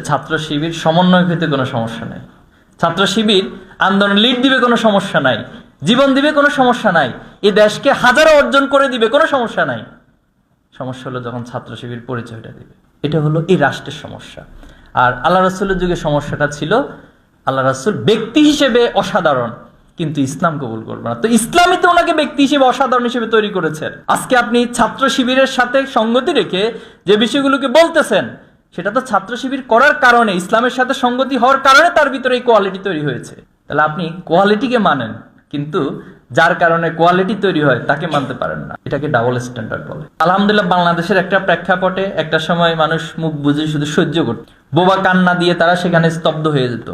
ছাত্র শিবির সমন্বয় হইতে কোনো সমস্যা নাই। ছাত্র শিবির আন্দোলন লিড দিবে কোনো সমস্যা নাই। জীবন দিবে কোনো সমস্যা নাই। এই দেশকে হাজারো অর্জন করে দিবে কোনো সমস্যা নাই। সমস্যা হলো যখন ছাত্র শিবির পরিচয়টা দিবে। এটা হলো এই রাষ্ট্রের সমস্যা। আর আল্লাহ রাসুলের যুগে সমস্যাটা ছিল, আল্লাহ রাসুল ব্যক্তি হিসেবে অসাধারণ, কিন্তু ইসলাম কবুল করবে না। তো ইসলামই তো ওনাকে ব্যক্তি হিসেবে অসাধারণ হিসেবে তৈরি করেছেন। আজকে আপনি ছাত্র শিবিরের সাথে সঙ্গতি রেখে যে বিষয়গুলোকে বলতেছেন সেটা তো ছাত্র শিবির করার কারণে, ইসলামের সাথে সঙ্গতি হওয়ার কারণে তার ভিতরে এই কোয়ালিটি তৈরি হয়েছে। তাহলে আপনি কোয়ালিটিকে মানেন, কিন্তু যার কারণে কোয়ালিটি তৈরি হয় তাকে মানতে পারেন না। এটাকে ডাবল স্ট্যান্ডার্ড বলে। আলহামদুলিল্লাহ, বাংলাদেশের একটা প্রেক্ষাপটে একটা সময় মানুষ মুখ বুঝে শুধু সহ্য করত। বোবা কান্না দিয়ে তারা সেখানে স্তব্ধ হয়ে যেত।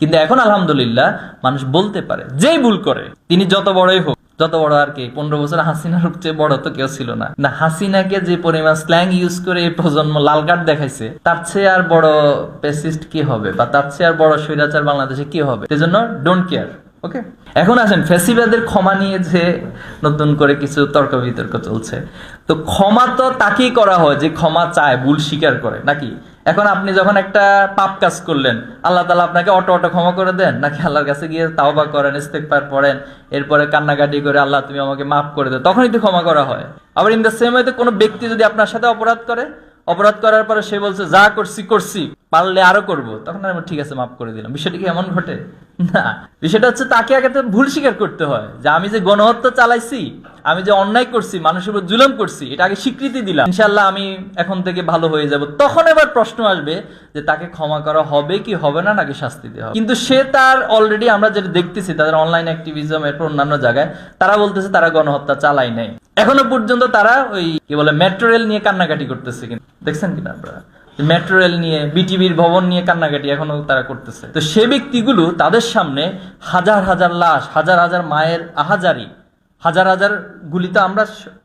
কিন্তু এখন আলহামদুলিল্লাহ, মানুষ বলতে পারে, যেই ভুল করে, তিনি যত বড়ই হোক। যত বড় আর কি, পনেরো বছর হাসিনার চেয়ে বড় তো কেউ ছিল না। না, হাসিনাকে যে পরিমাণ স্ল্যাং ইউজ করে এই প্রজন্ম লাল কার্ড দেখাইছে, তার চেয়ে আর বড় পেসিস্ট কি হবে? বা তার চেয়ে আর বড় স্বৈরাচার বাংলাদেশে কি হবে? সেজন্য ডোন্ট কেয়ার ওকে এখন আসেন ফেসিবাদের ক্ষমা নিয়ে যে নতুন করে কিছু তর্ক বিতর্ক চলছে। তো ক্ষমা তো তাকেই করা হয় যে ক্ষমা চায়, ভুল স্বীকার করে, নাকি? এখন আপনি যখন একটা পাপ কাজ করলেন, আল্লাহ তালা আপনাকে অটো অটো ক্ষমা করে দেন? নাকি আল্লাহর কাছে গিয়ে তাওবা করেন ইস্তেকবার পড়েন, এরপরে কান্নাকাটি করে আল্লাহ তুমি আমাকে মাফ করে দাও তখনই তো ক্ষমা করা হয়। আবার ইন দ্য সেম ওয়েতে কোনো ব্যক্তি যদি আপনার সাথে অপরাধ করে, অপরাধ করার পরে সে বলছে, যা করছি করছি, পারলে আরও করব। তখন আমি ঠিক আছে, মাফ করে দিলাম। বিষয়টি কি এমন ঘটে? না, বিষয়টা হচ্ছে তাকে আগে তো ভুল স্বীকার করতে হয়, যে আমি যে গণহত্যা চালাইছি, আমি যে অন্যায় করছি, মানুষের উপর জুলম করছি, এটা আগে স্বীকৃতি দিলাম। ইনশাল্লাহ আমি এখন থেকে ভালো হয়ে যাব। তখন এবার প্রশ্ন আসবে যে তাকে ক্ষমা করা হবে কি হবে না, নাকি শাস্তি দেওয়া হবে। কিন্তু সে তার অলরেডি আমরা যেটা দেখতেছি, তাদের অনলাইন অ্যাক্টিভিজম এরপর অন্যান্য জায়গায়, তারা বলতেছে তারা গণহত্যা চালাই নাই। এখনও পর্যন্ত তারা ওই, কি বলে মেট্রো রেল নিয়ে কান্নাকাটি করতেছে কিন্তু। দেখছেন কিনা আপনারা? মেট্রো রেল নিয়ে, বিটিভির ভবন নিয়ে কান্নাকাটি এখনও তারা করতেছে। তো সে ব্যক্তিগুলো তাদের সামনে হাজার হাজার লাশ, হাজার হাজার মায়ের আহাজারি, হাজার হাজার গুলিতে আমরা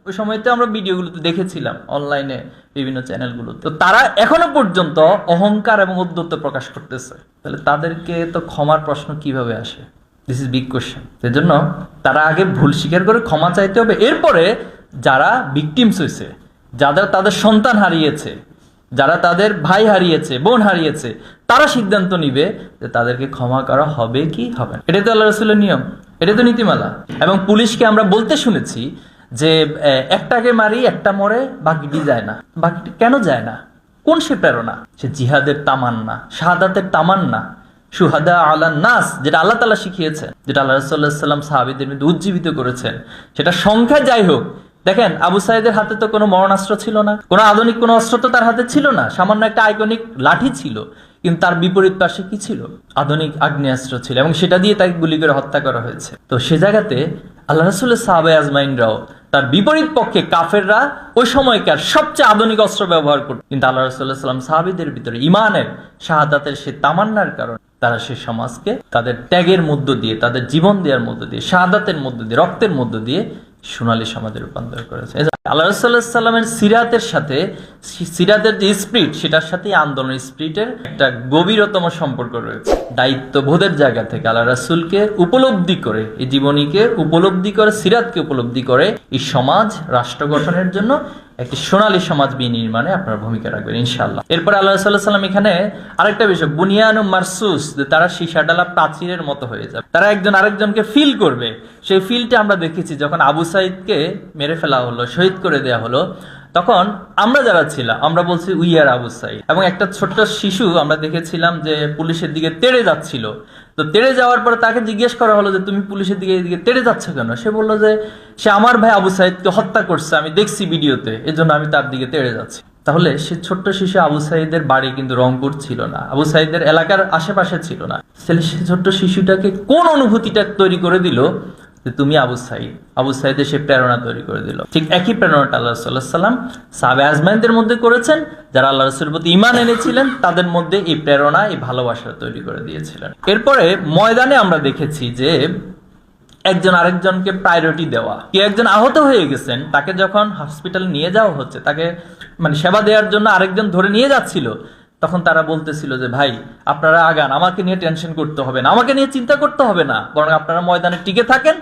ওই সময়তে আমরা ভিডিওগুলোতে দেখেছিলাম অনলাইনে বিভিন্ন চ্যানেলগুলো তো তারা এখনও পর্যন্ত অহংকার এবং উদ্যত্ত প্রকাশ করতেছে। তাহলে তাদেরকে তো ক্ষমার প্রশ্ন কীভাবে আসে? দিস ইজ বিগ কোশ্চেন সেজন্য তারা আগে ভুল স্বীকার করে ক্ষমা চাইতে হবে। এরপরে যারা ভিকটিমস হয়েছে যাদের তাদের সন্তান হারিয়েছে যারা তাদের ভাই হারিয়েছে, বোন হারিয়েছে, তারা সিদ্ধান্ত নিবে যে তাদেরকে ক্ষমা করা হবে কি হবে না। এটাই তো আল্লাহ রসুলের নিয়ম। এটাই তো নীতিমালা। এবং পুলিশকে আমরা বলতে শুনেছি যে একটাকে মারি, একটা মরে, বাকিটি যায় না। বাকিটি কেন যায় না? কোন সে প্রেরণা? সে জিহাদের তামান্না, শাহাদাতের তামান্না, সুহাদা আল্লাহ নাস, যেটা আল্লাহ তালা শিখিয়েছেন, যেটা আল্লাহ রসুল্লাহ সাল্লাম সাহাবিদের মধ্যে উজ্জীবিত করেছেন। সেটা সংখ্যা যাই হোক দেখেন, আবু সাইদের হাতে তো কোনো মরণাস্ত্র ছিল না। কোনো আধুনিক কোনো অস্ত্র তো তার হাতে ছিল না। সামান্য একটা আইকনিক লাঠি ছিল, কিন্তু তার বিপরীত পাশে কি ছিল? আধুনিক আগ্নেয়াস্ত্র ছিল, এবং সেটা দিয়ে তাকে গুলি করে হত্যা করা হয়েছে। তো সে জায়গাতে আল্লাহ রসুলের সাহাবে আজমাইনরাও তার বিপরীত পক্ষে কাফেররা ওই সময়কার সবচেয়ে আধুনিক অস্ত্র ব্যবহার করত। কিন্তু আল্লাহ রসুল্লাহ সাল্লাম সাহাবিদের ভিতরে ইমানের শাহাদাতের সে তামান্নার কারণে তারা সে সমাজকে তাদের ত্যাগের মধ্য দিয়ে, তাদের জীবন দেওয়ার মধ্য দিয়ে, শাহাদাতের মধ্য দিয়ে, রক্তের মধ্য দিয়ে সোনালী সমাজে রূপান্তর করেছে। আল্লাহ রসুল্লাহামের সিরাতের সাথে, সিরাতের যে স্পিরিট সেটার সাথে আন্দোলন স্পিরিটের একটা গভীরতম সম্পর্ক রয়েছে। দায়িত্ববোধের জায়গা থেকে আল্লাহ রাসুলকে উপলব্ধি করে, এই জীবনীকে উপলব্ধি করে, সিরাতকে উপলব্ধি করে এই সমাজ, রাষ্ট্র গঠনের জন্য একটি সোনালী সমাজ বিনির্মাণে আপনার ভূমিকা রাখবেন ইনশাল্লাহ এরপর আল্লাহ সাল্লাহ সাল্লাম এখানে আরেকটা বিষয়, বুনিয়ানু মারসুস তারা সীসাডালা প্রাচীরের মতো হয়ে যাবে। তারা একজন আরেকজনকে ফিল করবে। সেই ফিলটা আমরা দেখেছি যখন আবু সাইদকে মেরে ফেলা হলো, শহীদ করে দেয়া হলো। তখন আমরা যারা ছিলাম, আমরা বলছি উই আর আবু সাইদ। এবং একটা ছোট্ট শিশু আমরা দেখেছিলাম যে পুলিশের দিকে তেড়ে যাচ্ছিল। তো তেড়ে যাওয়ার পরে তাকে জিজ্ঞেস করা হলো যে, তুমি পুলিশের দিকে এদিকে তেড়ে যাচ্ছ কেন? সে বলল যে, সে আমার ভাই আবু সাইদকে হত্যা করছে, আমি দেখছি ভিডিওতে, এজন্য আমি তার দিকে তেড়ে যাচ্ছি। তাহলে সে ছোট্ট শিশু আবু সাইদের বাড়ি কিন্তু রংপুর ছিল না, আবু সাইদের এলাকার আশেপাশে ছিল না। ছোট্ট শিশুটাকে কোন অনুভূতিটা তৈরি করে দিল? যে তুমি আবু সাইদ। আবু সাইদের সে প্রেরণা তৈরি করে দিল। ঠিক একই প্রেরণাটা আল্লাহ সাল্লাহ সাল্লাম সাবে আজমাইনদের মধ্যে করেছেন, যারা আল্লাহ রসুলের প্রতি ইমান এনেছিলেন, তাদের মধ্যে এই প্রেরণা, এই ভালোবাসা তৈরি করে দিয়েছিলেন। এরপরে ময়দানে আমরা দেখেছি যে একজন আরেকজনকে প্রায়োরিটি দেওয়া। কেউ একজন আহত হয়ে গেছেন, তাকে যখন হসপিটাল নিয়ে যাওয়া হচ্ছে, তাকে মানে সেবা দেওয়ার জন্য আরেকজন ধরে নিয়ে যাচ্ছিল তখন তারা বলতেছিল যে, ভাই, আপনারা আগান, আমাকে নিয়ে টেনশন করতে হবে না, আমাকে নিয়ে চিন্তা করতে হবে না, বরং আপনারা ময়দানে টিকে থাকেন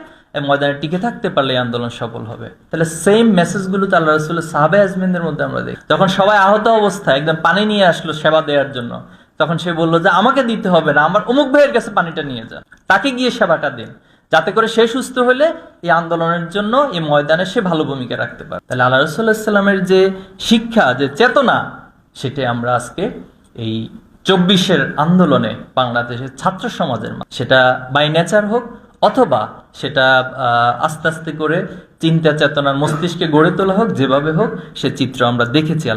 ময়দানে টিকে থাকতে পারলে আন্দোলন সফল হবে। তাহলে সেম মেসেজগুলো তো আল্লাহ রসুল্লাহ সাহাবে আজমিনদের মধ্যে আমরা দেখি। যখন সবাই আহত অবস্থায় একদম পানি নিয়ে আসলো সেবা দেওয়ার জন্য, তখন সে বলল যে, আমাকে দিতে হবে না, আমার অমুক ভাইয়ের কাছে পানিটা নিয়ে যান, তাকে গিয়ে সেবাটা দিন, যাতে করে সে সুস্থ হলে এই আন্দোলনের জন্য এই ময়দানে সে ভালো ভূমিকা রাখতে পারে। তাহলে আল্লাহ রসুল্লাহামের যে শিক্ষা, যে চেতনা সেটাই আমরা আজকে এই চব্বিশের আন্দোলনে বাংলাদেশের ছাত্র সমাজের সেটা বাই নেচার হোক অথবা সেটা আস্তে আস্তে করে চিন্তা চেতনার মস্তিষ্কে গড়ে তোলা হোক, যেভাবে হোক, সে চিত্র আমরা দেখেছি।